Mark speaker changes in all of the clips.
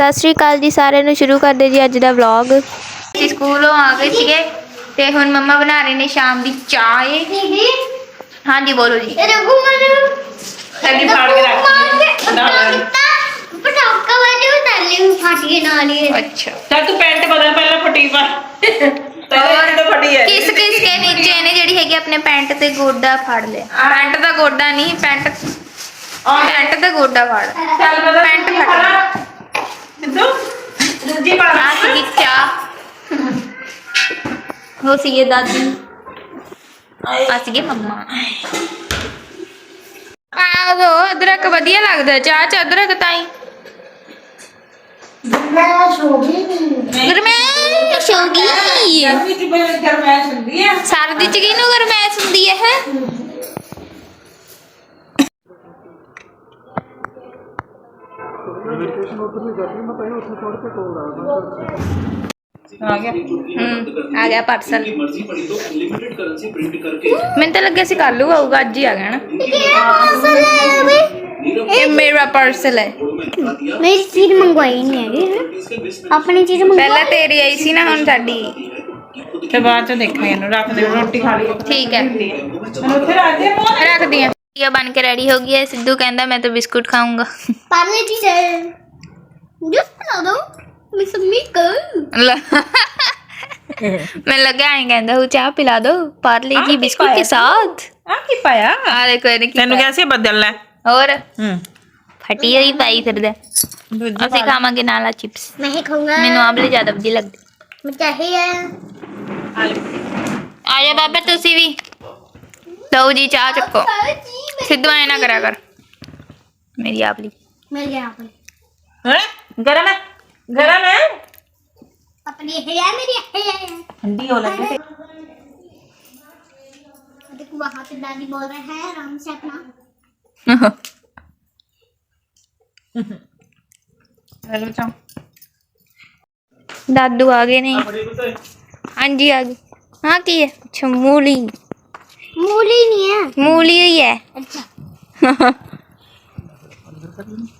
Speaker 1: ਸਤਿ ਸ਼੍ਰੀ ਅਕਾਲ ਜੀ ਸਾਰਿਆਂ ਨੂੰ ਸ਼ੁਰੂ ਕਰਦੇ ਜੀ ਅੱਜ ਦਾ ਵਲੌਗ ਅਸੀਂ ਸਕੂਲੋਂ ਆ ਗਏ ਸੀਗੇ ਤੇ ਹੁਣ ਮੰਮਾ ਬਣਾ ਰਹੇ ਨੇ ਸ਼ਾਮ ਦੀ ਚਾਹ।
Speaker 2: ਦੀਦੀ
Speaker 1: ਹਾਂਜੀ ਬੋਲੋ ਜੀ।
Speaker 2: ਰਘੂ ਮਨ
Speaker 3: ਥੈਲੀ ਫਾੜ ਕੇ ਰੱਖ ਨਾਲ।
Speaker 2: ਪਟਾਕਾ ਵਾਜੂ ਤਾਲੇ ਨੂੰ ਫਟ ਕੇ ਨਾਲ ਹੀ।
Speaker 1: ਅੱਛਾ।
Speaker 3: ਚੱਲ ਤੂੰ ਪੈਂਟ ਬਦਲ ਪਹਿਲਾਂ ਫਟੀ ਪਾ।
Speaker 1: ਔਰ
Speaker 3: ਤਾਂ ਫਟੀ ਹੈ
Speaker 1: ਕਿਸ ਕਿਸ ਕੇ ਨੀਚੇ ਇਹਨੇ ਜਿਹੜੀ ਹੈਗੀ ਆਪਣੇ ਪੈਂਟ ਤੇ ਗੋਡਾ ਫਾੜ ਲਿਆ? ਪੈਂਟ ਦਾ ਗੋਡਾ ਨਹੀਂ ਪੈਂਟ ਪੈਂਟ ਦਾ ਗੋਡਾ ਫਾੜ।
Speaker 3: ਚੱਲ ਬਦਲ
Speaker 1: ਪੈਂਟ ਫਟ
Speaker 3: ਸਿੱਧੂ ਦੂਜੀ ਪਾ
Speaker 1: ਆ ਸੀਗੀ ਚਾਹ ਹੋ ਸੀਗੇ ਦਾਦੀ ਆ ਸੀਗੇ ਮੰਮਾ ਆਹੋ ਅਦਰਕ ਵਧੀਆ ਲੱਗਦਾ ਚਾਹ ਚ ਅਦਰਕ ਤਾਈ
Speaker 2: ਮੈਂ ਸੋ ਗਈ ਨਹੀਂ
Speaker 1: ਗਰਮੈਸ਼ ਹੋ ਗਈ
Speaker 3: ਗਰਮੀ ਚ ਬਈ ਗਰਮੈਸ਼ ਹੁੰਦੀ ਹੈ
Speaker 1: ਸਰਦੀ ਚ ਕਿਹਨੂੰ ਗਰਮੈਸ਼ ਹੁੰਦੀ ਹੈ आ गया।
Speaker 4: हम्म, पार्सल तो
Speaker 1: लगे कर लूगा अज ही आ गया ये मेरा पार्सल
Speaker 4: है।
Speaker 1: मेरी चीज़ मंगवाई नहीं
Speaker 4: है अपनी चीज़
Speaker 2: पहले तेरी आई सी ना
Speaker 4: हम साड़ी। बाद
Speaker 2: चो रख दे
Speaker 1: रोटी खा ठीक है। रख दिया। बन
Speaker 3: के रेडी हो गया सिद्धू कहता मैं तो बिस्कुट खाऊँगा।
Speaker 1: ਠੀਕ ਹੈ
Speaker 3: ਮੈਨੂੰ ਉੱਥੇ ਰੱਖ ਦੇ ਮੋਹ
Speaker 1: ਰੱਖਦੀ ਆ ਇਹ ਬਣ ਕੇ ਰੈਡੀ ਹੋ ਗਈ ਹੈ ਸਿੱਧੂ ਕਹਿੰਦਾ ਮੈਂ ਤਾਂ ਬਿਸਕੁਟ ਖਾਊਂਗਾ
Speaker 2: ਪਾਰਲੇ ਜੀ ਸੇ ਜੂਸ ਪਿਲਾ ਦੋ ਮੈਂ ਸਮੀ ਕਰ
Speaker 1: ਲੈ। ਮੈਨੂੰ ਲੱਗਾ ਐਂ ਕਹਿੰਦਾ ਉਹ ਚਾਹ ਪਿਲਾ ਦੋ ਪਾਰਲੇ ਜੀ ਬਿਸਕੁਟ ਕੇ ਸਾਥ
Speaker 3: ਆ ਕੀ ਪਾਇਆ
Speaker 1: ਆ ਦੇਖੋ ਇਹਨੇ ਕੀ
Speaker 3: ਤੈਨੂੰ
Speaker 1: ਪਾਇਆ।
Speaker 3: ਕਿਹਾ ਸੀ ਬਦਲ ਲੈ
Speaker 1: ਹੋਰ
Speaker 3: ਹੂੰ
Speaker 1: ਫਟੀ ਹੋਈ ਪਾਈ ਫਿਰਦਾ
Speaker 3: ਦੂਜੀ
Speaker 1: ਅਸੀਂ ਖਾਵਾਂਗੇ ਨਾਲ ਆ ਚਿਪਸ
Speaker 2: ਮੈਂ ਹੀ ਖਾਊਂਗਾ
Speaker 1: ਮੈਨੂੰ ਆਮਲੇ ਜ਼ਿਆਦਾ ਵਧੀਆ ਲੱਗਦੇ
Speaker 2: ਮੈਂ ਚਾਹੀ ਹੈ
Speaker 3: ਆ ਲੈ।
Speaker 1: ਆ ਜਾ ਬਾਬਾ ਤੁਸੀਂ ਵੀ ਲਓ ਜੀ ਚਾਹ ਚੱਕੋ ਸਿੱਧੂ ਐ ਨਾ ਕਰਿਆ ਕਰ ਮੇਰੀ ਆਪਲੀ
Speaker 2: ਮਿਲ ਗਿਆ ਆਪਣੀ
Speaker 3: ਹੈਂ? गरम है? गरम है?
Speaker 2: अपनी है मेरी है।
Speaker 3: ठंडी हो लगी
Speaker 2: देखो वहाँ पे दादी बोल रहे हैं आराम से अपना।
Speaker 3: दादू आ
Speaker 1: गए नहीं। हाँ हाँ जी आ गए हाँ की है? अच्छा मूली।
Speaker 2: मूली नहीं है। मूली ही है।
Speaker 1: अच्छा।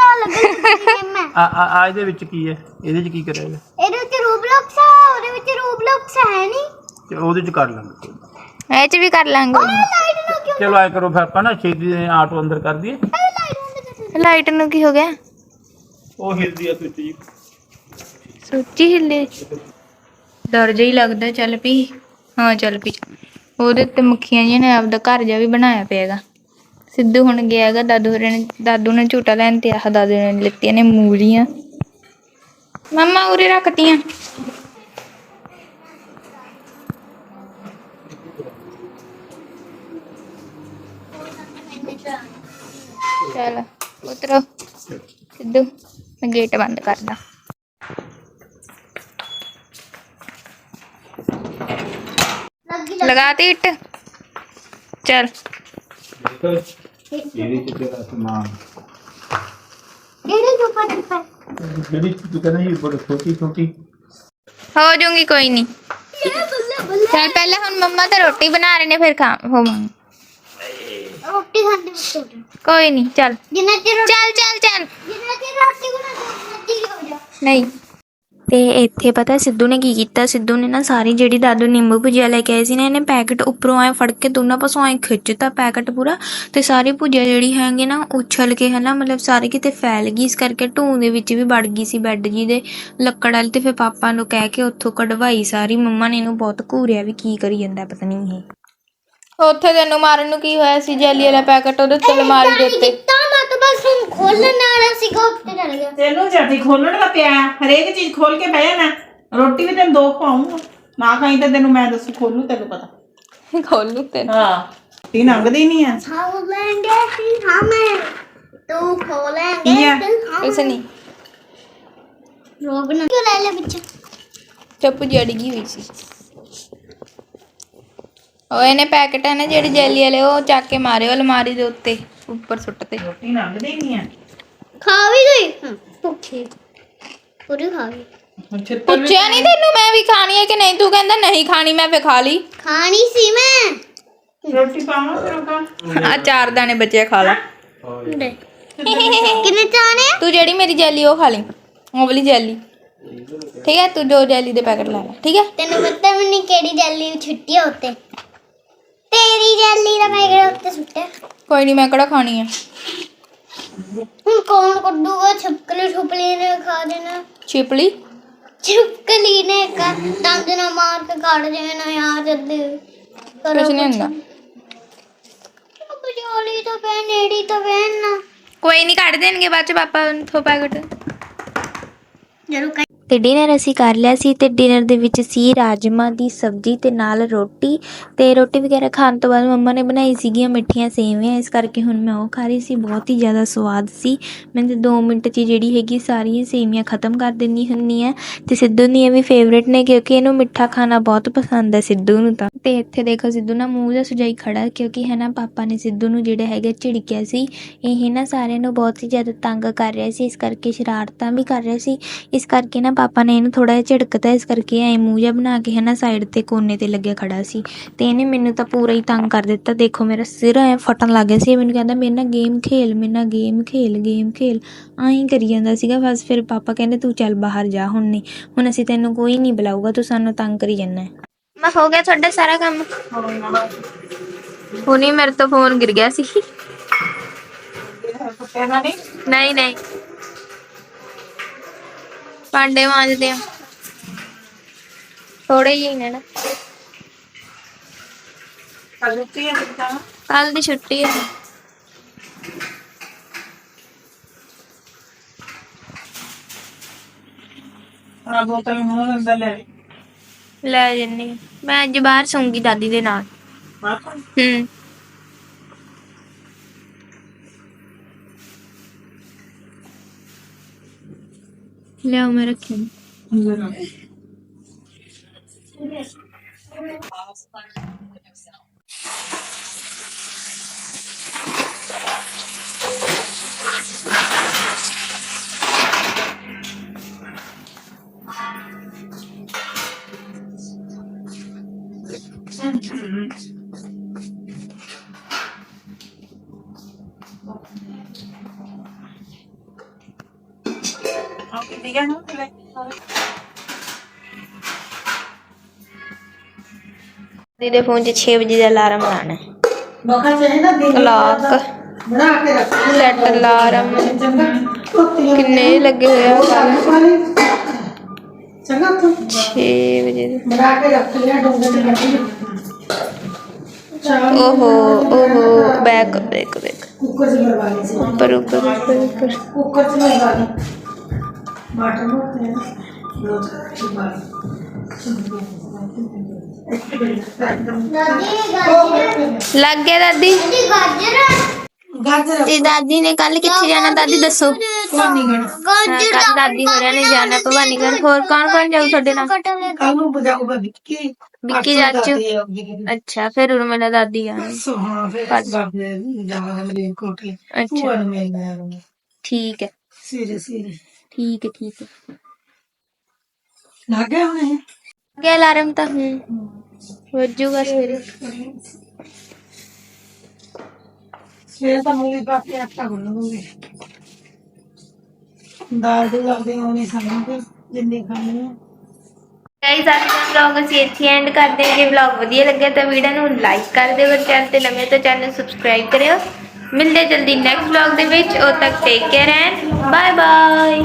Speaker 1: ਹੈ
Speaker 5: ਆ ਆ ਆ ਇਹਦੇ ਵਿੱਚ ਕੀ ਹੈ? ਇਹਦੇ 'ਚ ਕੀ ਕਰਿਆ
Speaker 2: ਇਹਦੇ ਵਿੱਚ ਰੂਬਲਕਸ ਆ ਉਹਦੇ ਵਿੱਚ ਰੂਬਲਕਸ ਹੈ ਨਹੀਂ।
Speaker 5: ਤੇ ਉਹਦੇ 'ਚ ਕਰ ਲਾਂਗੇ।
Speaker 1: ਇਹ 'ਚ ਵੀ ਕਰ ਲਾਂਗੇ।
Speaker 2: ਲਾਈਟ ਨੂੰ ਕਿਉਂ
Speaker 5: ਚਲੋ ਐ ਕਰੋ ਫਿਰ ਆਪਾਂ ਨਾ ਛੇਤੀ ਦੇ ਆਟੋ ਅੰਦਰ ਕਰ ਦਈਏ।
Speaker 2: ਇਹ ਲਾਈਟ
Speaker 1: ਨੂੰ ਕੀ ਹੋ ਗਿਆ?
Speaker 5: ਉਹ ਹਿਲਦੀ ਆ ਸਵਿੱਚ ਜੀ
Speaker 1: ਸੋਚੀ ਹਿੱਲੇ। ਡਰ ਜਿਹਾ ਹੀ ਲੱਗਦਾ ਚੱਲ ਪਈ ਹਾਂ ਚੱਲ ਪਈ ਉਹਦੇ ਤੇ ਮੱਖੀਆਂ ਜਿਹੀਆਂ ਨੇ ਆਪਦਾ ਘਰ ਜਿਹਾ ਵੀ ਬਣਾਇਆ ਪਿਆਗਾ ਸਿੱਧੂ ਹੁਣ ਗਿਆ ਹੈਗਾ ਦਾਦੂ ਹੋਰਾਂ ਨੇ ਦਾਦੂ ਨੇ ਝੂਟਾ ਲੈਣ ਤੇ ਆਹ ਦਾਦੂ ਨੇ ਲਿੱਤੀਆਂ ਨੇ ਮੂਲੀਆਂ ਮੰਮਾ ਉਰੇ ਰੱਖਤੀਆਂ ਚਲ ਉਤਰੋ ਸਿੱਧੂ ਮੈਂ ਗੇਟ ਬੰਦ ਕਰਦਾ
Speaker 2: ਲੱਗੀ
Speaker 1: ਲਗਾਤੀ ਇੱਟ ਚਲ
Speaker 5: हो जूँगी
Speaker 2: कोई नहीं। चल पहले
Speaker 5: हम मम्मा तो रोटी बना रहे ने
Speaker 1: फिर खा हो रोटी
Speaker 2: कोई नहीं चल।
Speaker 1: चल चल चल। नहीं। ਤਾਂ ਤੇ ਇੱਥੇ ਪਤਾ ਸਿੱਧੂ ਨੇ ਕੀ ਕੀਤਾ? ਸਿੱਧੂ ਨੇ ਨਾ ਸਾਰੀ ਜਿਹੜੀ ਦਾਦੂ ਨਿੰਬੂ ਭੁਜਿਆ ਲੈ ਕੇ ਆਏ ਸੀ ਨਾ, ਇਹਨੇ ਪੈਕਟ ਉੱਪਰੋਂ ਐ ਫੜ ਕੇ ਦੋਨਾਂ ਪਾਸੋਂ ਐ ਖਿੱਚਤਾ ਪੈਕਟ ਪੂਰਾ ਤੇ ਸਾਰੀ ਭੁਜੀਆ ਜਿਹੜੀ ਹੈਗੀ ਨਾ, ਉਛਲ ਕੇ ਹਨਾ, ਮਤਲਬ ਸਾਰੀ ਕਿਤੇ ਫੈਲ ਗਈ। ਇਸ ਕਰਕੇ ਢੂੰ ਦੇ ਵਿੱਚ ਵੀ ਵੜ ਗਈ ਸੀ ਬੈੱਡ ਜੀ ਦੇ ਲੱਕੜ ਵਾਲੀ ਤੇ ਫਿਰ ਪਾਪਾ ਨੂੰ ਕਹਿ ਕੇ ਉੱਥੋਂ ਕਢਵਾਈ ਸਾਰੀ। ਮੰਮਾ ਨੇ ਇਹਨੂੰ ਬਹੁਤ ਘੂਰਿਆ ਵੀ ਕੀ ਕਰੀ ਜਾਂਦਾ, ਪਤਾ ਨਹੀਂ ਇਹ। ਉੱਥੇ ਤੈਨੂੰ ਮਾਰਨ ਨੂੰ ਕੀ ਹੋਇਆ ਸੀ ਜੈਲੀ ਵਾਲਾ ਪੈਕਟ ਉਹਦੇ ਉੱਤੇ ਮਾਰ ਦਿੱਤੇ
Speaker 2: ਤਾਂ ਮੈਂ ਤਾਂ ਬਸ ਹੁਣ ਖੋਲਣ ਵਾਲਾ ਸੀ ਉੱਤੇ ਡਰ ਗਿਆ
Speaker 3: ਤੈਨੂੰ ਜਲਦੀ ਖੋਲਣ ਦਾ ਪਿਆ ਹਰੇਕ ਚੀਜ਼ ਖੋਲ ਕੇ ਬਹਿ ਜਾਣਾ ਰੋਟੀ ਵੀ ਤੈਨੂੰ ਦੋ ਖਵਾਉਂਗਾ ਨਾ ਖਾਈ ਤਾਂ ਤੈਨੂੰ ਮੈਂ ਦੱਸੂ ਖੋਲੂ ਤੈਨੂੰ ਪਤਾ
Speaker 1: ਖੋਲ ਲੂ ਤੈਨੂੰ
Speaker 3: ਹਾਂ ਤੀ ਨੰਗਦੀ ਨਹੀਂ ਆ
Speaker 2: खोलेंगे फिर हम तो खोलेंगे
Speaker 3: ये।
Speaker 2: फिर हम
Speaker 1: ਇਸ ਨਹੀਂ
Speaker 2: रोकना क्यों ले ले बच्चा
Speaker 1: चप्पू जी अड़गी हुई थी ਉਹ ਇਹਨੇ ਪੈਕਟ ਹੈ ਨਾ ਜਿਹੜੇ ਜੈਲੀ ਵਾਲੇ ਉਹ ਚੱਕ ਕੇ ਮਾਰਿਓ ਅਲਮਾਰੀ ਦੇ ਉੱਤੇ ਉੱਪਰ ਸੁੱਟ ਤੇ
Speaker 3: ਰੋਟੀ ਲੰਘਦੀ ਨਹੀਂ ਆ?
Speaker 2: ਖਾ ਵੀ ਗਈ? ਹਾਂ ਭੁੱਖੀ। ਪੂਰੀ ਖਾ ਗਈ।
Speaker 3: ਹੁਣ ਛਿੱਤਰ ਵੀ
Speaker 1: ਪੁੱਛਿਆ ਨਹੀਂ ਤੈਨੂੰ ਮੈਂ ਵੀ ਖਾਣੀ ਹੈ ਕਿ ਨਹੀਂ? ਤੂੰ ਕਹਿੰਦਾ ਨਹੀਂ ਖਾਣੀ ਮੈਂ ਫੇ ਖਾ ਲਈ।
Speaker 2: ਖਾਣੀ ਸੀ ਮੈਂ।
Speaker 3: ਰੋਟੀ ਪਾਵਾਂ ਫਿਰ ਉਹ
Speaker 1: ਆ ਚਾਰ ਦਾਣੇ ਬਚੇ ਖਾ ਲਾ।
Speaker 2: ਦੇ। ਕਿੰਨੇ ਚਾਣੇ ਆ?
Speaker 1: ਤੂੰ ਜਿਹੜੀ ਮੇਰੀ ਜੈਲੀ ਉਹ ਖਾ ਲਈ। ਉਹ ਵਾਲੀ ਜੈਲੀ। ਠੀਕ ਹੈ? ਤੂੰ ਜੋ ਜੈਲੀ ਦੇ ਪੈਕਟ ਲੈ ਲੈ। ਠੀਕ ਹੈ?
Speaker 2: ਤੈਨੂੰ ਪਤਾ ਵੀ ਨਹੀਂ ਕਿਹੜੀ ਜੈਲੀ ਛੁੱਟੀ ਆ ਉੱਤੇ। ਤੇਰੀ ਜੈਲੀ ਦਾ ਮੈਂ ਕਿਹੜਾ ਉੱਤੇ ਸੁੱਟਿਆ
Speaker 1: ਕੋਈ ਨਹੀਂ ਮੈਂ ਕਿਹੜਾ ਖਾਣੀ ਹੈ
Speaker 2: ਹੁਣ ਕੌਣ ਕੱਢੂਗਾ ਛਪਕਲੀ ਛੁਪਲੀ ਨੇ ਖਾ ਦੇਣਾ
Speaker 1: ਛਿਪਲੀ
Speaker 2: ਛੁਪਕਲੀ ਨੇ ਕਾ ਦੰਦ ਨਾ ਮਾਰ ਕੇ ਕੱਢ ਦੇਣਾ ਯਾਰ ਜਦ
Speaker 1: ਕੁਛ ਨਹੀਂ ਹੁੰਦਾ
Speaker 2: ਬਜੋਲੀ ਤਾਂ ਪੈ ਨੇੜੀ ਤਾਂ ਪੈਣ ਨਾ
Speaker 1: ਕੋਈ ਨਹੀਂ ਕੱਢ ਦੇਣਗੇ ਬਾਅਦ ਚ ਪਾਪਾ ਥੋ ਪੈਕਟ
Speaker 2: ਜਰੂਰ
Speaker 1: ਤੇ ਡਿਨਰ ਅਸੀਂ ਕਰ ਲਿਆ ਸੀ ਤੇ ਡਿਨਰ ਦੇ ਵਿੱਚ ਸੀ ਰਾਜਮਾ ਦੀ ਸਬਜ਼ੀ ਤੇ ਨਾਲ ਰੋਟੀ ਤੇ ਰੋਟੀ ਵਗੈਰਾ ਖਾਣ ਤੋਂ ਬਾਅਦ ਮੰਮਾ ਨੇ ਬਣਾਈ ਸੀਗੀਆਂ ਮਿੱਠੀਆਂ ਸੇਵੀਆਂ, ਇਸ ਕਰਕੇ ਹੁਣ ਮੈਂ ਉਹ ਖਾ ਰਹੀ ਸੀ, ਬਹੁਤ ਹੀ ਜ਼ਿਆਦਾ ਸਵਾਦ ਸੀ। ਮੈਂ ਤੇ 2 ਮਿੰਟ 'ਚ ਜਿਹੜੀ ਹੈਗੀ ਸਾਰੀਆਂ ਸੇਵੀਆਂ ਖਤਮ ਕਰ ਦਿੰਨੀ ਹੁੰਨੀ ਆ ਤੇ ਸਿੱਧੂ ਦੀ ਇਹ ਵੀ ਫੇਵਰੇਟ ਨੇ ਕਿਉਂਕਿ ਇਹਨੂੰ ਮਿੱਠਾ ਖਾਣਾ ਬਹੁਤ ਪਸੰਦ ਹੈ ਸਿੱਧੂ ਨੂੰ ਤਾਂ। ਤੇ ਇੱਥੇ ਦੇਖੋ ਸਿੱਧੂ ਨਾ ਮੂੰਹ ਦਾ ਸੁਜਾਈ ਖੜਾ ਕਿਉਂਕਿ ਹੈ ਨਾ ਪਾਪਾ ਨੇ ਸਿੱਧੂ ਨੂੰ ਜਿਹੜਾ ਹੈਗਾ ਝਿੜਕਿਆ ਸੀ, ਇਹ ਨਾ ਸਾਰਿਆਂ ਨੂੰ ਬਹੁਤ ਹੀ ਜ਼ਿਆਦਾ ਤੰਗ ਕਰ ਰਿਹਾ ਸੀ, ਇਸ ਕਰਕੇ ਸ਼ਰਾਰਤਾਂ ਵੀ ਕਰ ਰਿਹਾ ਸੀ, ਇਸ ਕਰਕੇ ਨਾ ਪਾਪਾ ਨੇ ਇਹਨੂੰ ਥੋੜਾ ਜਿਹਾ ਝਿੜਕਤਾ ਇਸ ਕਰਕੇ ਐ ਮੂੰਹ ਜਿਹਾ ਬਣਾ ਕੇ ਹੈ ਨਾ ਸਾਈਡ ਤੇ ਕੋਨੇ ਤੇ ਲੱਗਿਆ ਖੜਾ ਸੀ। ਤੇ ਇਹਨੇ ਮੈਨੂੰ ਤਾਂ ਪੂਰਾ ਹੀ ਤੰਗ ਕਰ ਦਿੱਤਾ। ਦੇਖੋ ਮੇਰਾ ਸਿਰ ਐ ਫਟਣ ਲੱਗ ਗਿਆ ਸੀ। ਇਹ ਮੈਨੂੰ ਕਹਿੰਦਾ ਮੇਰੇ ਨਾਲ ਗੇਮ ਖੇਲ ਮੇਰੇ ਨਾਲ ਗੇਮ ਖੇਲ ਗੇਮ ਖੇਲ। ਆਹੀਂ ਕਰੀ ਜਾਂਦਾ ਸੀਗਾ। ਬਸ ਫਿਰ ਪਾਪਾ ਕਹਿੰਦੇ ਤੂੰ ਚੱਲ ਬਾਹਰ ਜਾ ਹੁਣ ਨਹੀਂ ਹੁਣ ਅਸੀਂ ਤੈਨੂੰ ਕੋਈ ਨਹੀਂ ਬੁਲਾਊਗਾ। ਤੂੰ ਸਾਨੂੰ ਤੰਗ ਕਰੀ ਜਾਂਦਾ ਮੈਂ ਹੋ ਗਿਆ ਤੁਹਾਡਾ ਸਾਰਾ ਕੰਮ। ਹੁਣੀ ਮੇਰੇ ਤੋਂ ਫੋਨ ਗਿਰ ਗਿਆ ਸੀ।
Speaker 3: ਨਹੀਂ
Speaker 1: ਨਹੀਂ। ਭਾਂਡੇ ਮਾਂਜਦੇ ਆ। ਥੋੜੇ ਹੀ ਨੇ ਨਾ।
Speaker 3: ਕਲੁੱਤੀ ਹੈ ਕਿਤਾ
Speaker 1: ਕੱਲ ਦੀ ਛੁੱਟੀ ਹੈ
Speaker 3: ਆ ਬੋਤਲ ਮੂੰਹ ਅੰਦਰ ਲੈ
Speaker 1: ਲੈ ਜੰਨੀ ਮੈਂ ਅੱਜ ਬਾਹਰ ਸੌਂਗੀ ਦਾਦੀ ਦੇ ਨਾਲ। ਹੂੰ।
Speaker 3: Leo merak etme. ਨਾ ਲੈ
Speaker 1: ਦੀਦੇ ਫੋਨ 'ਚ 6 ਵਜੇ ਦਾ ਅਲਾਰਮ ਲਾਣਾ
Speaker 6: ਮੌਕਾ ਚਾਹੀਦਾ ਦਿਨ
Speaker 1: ਕਲਾਕ
Speaker 6: ਬਣਾ ਕੇ ਰੱਖ
Speaker 1: ਸੈਟ ਅਲਾਰਮ ਕਿੰਨੇ ਲੱਗੇ ਹੋਏ ਆ?
Speaker 6: ਚੰਗਾ ਤੂੰ
Speaker 1: 6 ਵਜੇ ਦੇ।
Speaker 6: ਬਣਾ ਕੇ ਰੱਖ ਲਿਆ ਡੋਂਗੇ ਤੇ ਕੱਢੀ ਚਾਹ
Speaker 1: ਓਹੋ ਓਹੋ ਬੈਕ ਬੈਕ ਬੈਕ
Speaker 6: ਕੁੱਕਰ ਚ ਮਰਵਾ ਲਈ
Speaker 1: ਉੱਪਰ ਉੱਪਰ ਉੱਪਰ
Speaker 6: ਕੁੱਕਰ ਚ ਮਰਵਾ ਲਈ। ਬਾਟਰ ਮੋਤੇ ਲੋ ਚ ਬਾਲੀ
Speaker 2: ਦਾਦੀ ਗਾਜਰ
Speaker 1: ਲੱਗ ਗਿਆ ਦਾਦੀ
Speaker 2: ਦਾਦੀ ਗਾਜਰ
Speaker 6: ਗਾਜਰ
Speaker 1: ਤੇ ਦਾਦੀ ਨੇ ਕੱਲ ਕਿੱਥੇ ਜਾਣਾ ਦਾਦੀ ਦੱਸੋ
Speaker 6: ਨਹੀਂ ਗਣਾ
Speaker 2: ਗਾਜਰ
Speaker 1: ਕੱਲ ਦਾਦੀ ਹੋਰਾਂ ਨੇ ਜਾਣਾ ਭਵਾਨੀਗੜ੍ਹ ਹੋਰ ਕੌਣ ਕੌਣ ਜਾਊ ਤੁਹਾਡੇ ਨਾਲ
Speaker 2: ਕਟਲੇ
Speaker 6: ਕੱਲ ਨੂੰ ਬਜਾਊਗਾ ਵਿੱਕੀ
Speaker 1: ਵਿੱਕੀ ਚਾਚੂ ਅੱਛਾ ਫਿਰ ਉਰਮਲਾ ਦਾਦੀ ਆਣੀ
Speaker 6: ਸੋਹਾਂ ਫਿਰ ਬਾਬੇ ਜਾਵਾਂਗੇ ਮੇਰੇ ਕੋਟੇ
Speaker 1: ਅੱਛਾ
Speaker 6: ਉਹ ਮੈਂ ਨਾ
Speaker 1: ਠੀਕ ਹੈ
Speaker 6: ਸੀਰੇ
Speaker 1: ਠੀਕ ਹੈ ਠੀਕ ਹੈ।
Speaker 6: ਲੱਗ ਗਿਆ ਹੁਣੇ?
Speaker 1: ਗਿਆ ਅਲਾਰਮ ਤਾਂ ਹੂੰ ਵੱਜੂਗਾ ਸਵੇਰੇ
Speaker 6: ਸਵੇਰ। ਤਾਂ ਮੂਲੀ ਪਾ ਕੇ ਆਟਾ ਗੁੰਨੂਗੀ ਦਾਲ ਦੇ ਲੱਗਦੇ ਹੋਣੀ ਸਾਨੂੰ ਜਿੰਨੀ ਖਾਣੀ ਹੈ
Speaker 1: ਗਾਈਜ਼ ਅੱਜ ਦਾ ਵਲੌਗ ਅਸੀਂ ਇੱਥੇ ਐਂਡ ਕਰਦੇ ਹਾਂ। ਜੇ ਵਲੌਗ ਵਧੀਆ ਲੱਗਿਆ ਤਾਂ ਵੀਡੀਓ ਨੂੰ ਲਾਈਕ ਕਰ ਦਿਓ। ਚੈਨਲ ਤੇ ਨਵੇਂ ਤਾਂ ਚੈਨਲ ਨੂੰ ਸਬਸਕ੍ਰਾਈਬ ਕਰਿਓ। ਮਿਲਦੇ ਜਲਦੀ ਨੈਕਸਟ ਵਲੌਗ ਦੇ ਵਿੱਚ। ਉਦੋਂ ਤੱਕ take care and bye bye